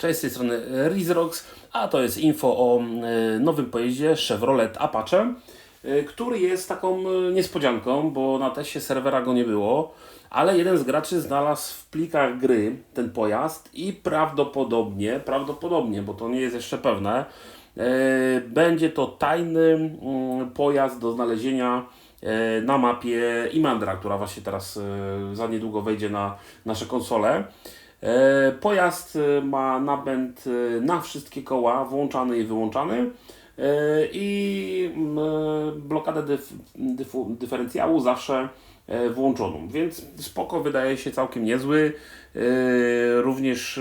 Cześć, z tej strony Rizrox, a to jest info o e, nowym pojeździe Chevrolet Apache, e, który jest taką e, niespodzianką, bo na teście serwera go nie było, ale jeden z graczy znalazł w plikach gry ten pojazd i prawdopodobnie, prawdopodobnie, bo to nie jest jeszcze pewne, będzie to tajny mm, pojazd do znalezienia na mapie Imandra, która właśnie teraz za niedługo wejdzie na nasze konsole. E, Pojazd e, ma napęd e, na wszystkie koła, włączany i wyłączany i blokadę dyf, dyfu, dyferencjału zawsze włączoną, więc spoko wydaje się całkiem niezły. Również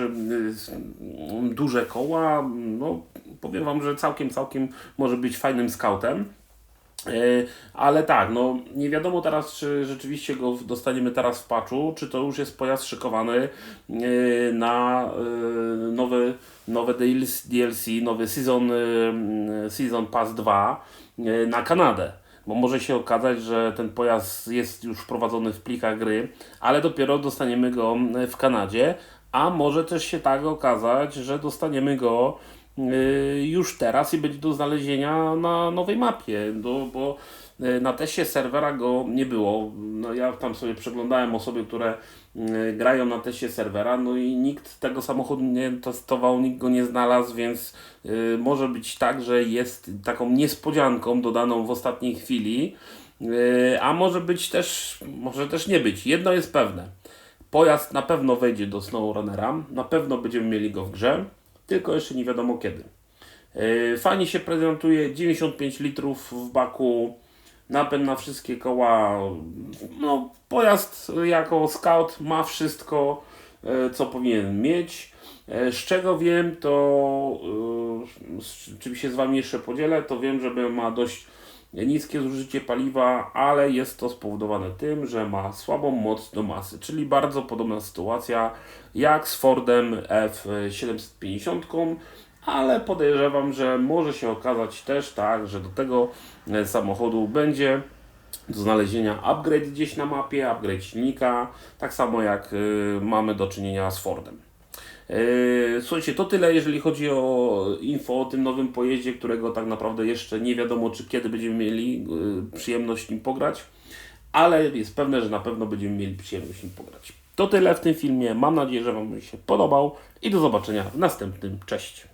duże koła, no powiem Wam, że całkiem, całkiem może być fajnym scoutem. E, Ale tak, no nie wiadomo teraz, czy rzeczywiście go dostaniemy teraz w patchu, czy to już jest pojazd szykowany e, na e, nowe, DLC, nowy Season, mm, season Pass 2 e, na Kanadę. Bo może się okazać, że ten pojazd jest już wprowadzony w plikach gry, ale dopiero dostaniemy go e, w Kanadzie, a może też się tak okazać, że dostaniemy go już teraz i będzie do znalezienia na nowej mapie, no, bo y, na teście serwera go nie było. No, ja tam sobie przeglądałem osoby, które y, grają na teście serwera, no i nikt tego samochodu nie testował, nikt go nie znalazł, więc y, może być tak, że jest taką niespodzianką dodaną w ostatniej chwili, y, a może być też, może też nie być. Jedno jest pewne. Pojazd na pewno wejdzie do SnowRunnera, na pewno będziemy mieli go w grze, tylko jeszcze nie wiadomo kiedy. Yy, Fajnie się prezentuje, 95 litrów w baku, napęd na wszystkie koła. No, pojazd jako scout ma wszystko, yy, co powinien mieć. Yy, Z czego wiem, to czym się z Wami jeszcze podzielę, to wiem, że ma dość niskie zużycie paliwa, ale jest to spowodowane tym, że ma słabą moc do masy, czyli bardzo podobna sytuacja jak z Fordem F750, ale podejrzewam, że może się okazać też tak, że do tego e, samochodu będzie do znalezienia upgrade gdzieś na mapie, upgrade silnika, tak samo jak y, mamy do czynienia z Fordem. Yy, Słuchajcie, to tyle, jeżeli chodzi o info o tym nowym pojeździe, którego tak naprawdę jeszcze nie wiadomo, czy kiedy będziemy mieli yy, przyjemność nim pograć, ale jest pewne, że na pewno będziemy mieli przyjemność nim pograć. To tyle w tym filmie. Mam nadzieję, że Wam się podobał i do zobaczenia w następnym. Cześć!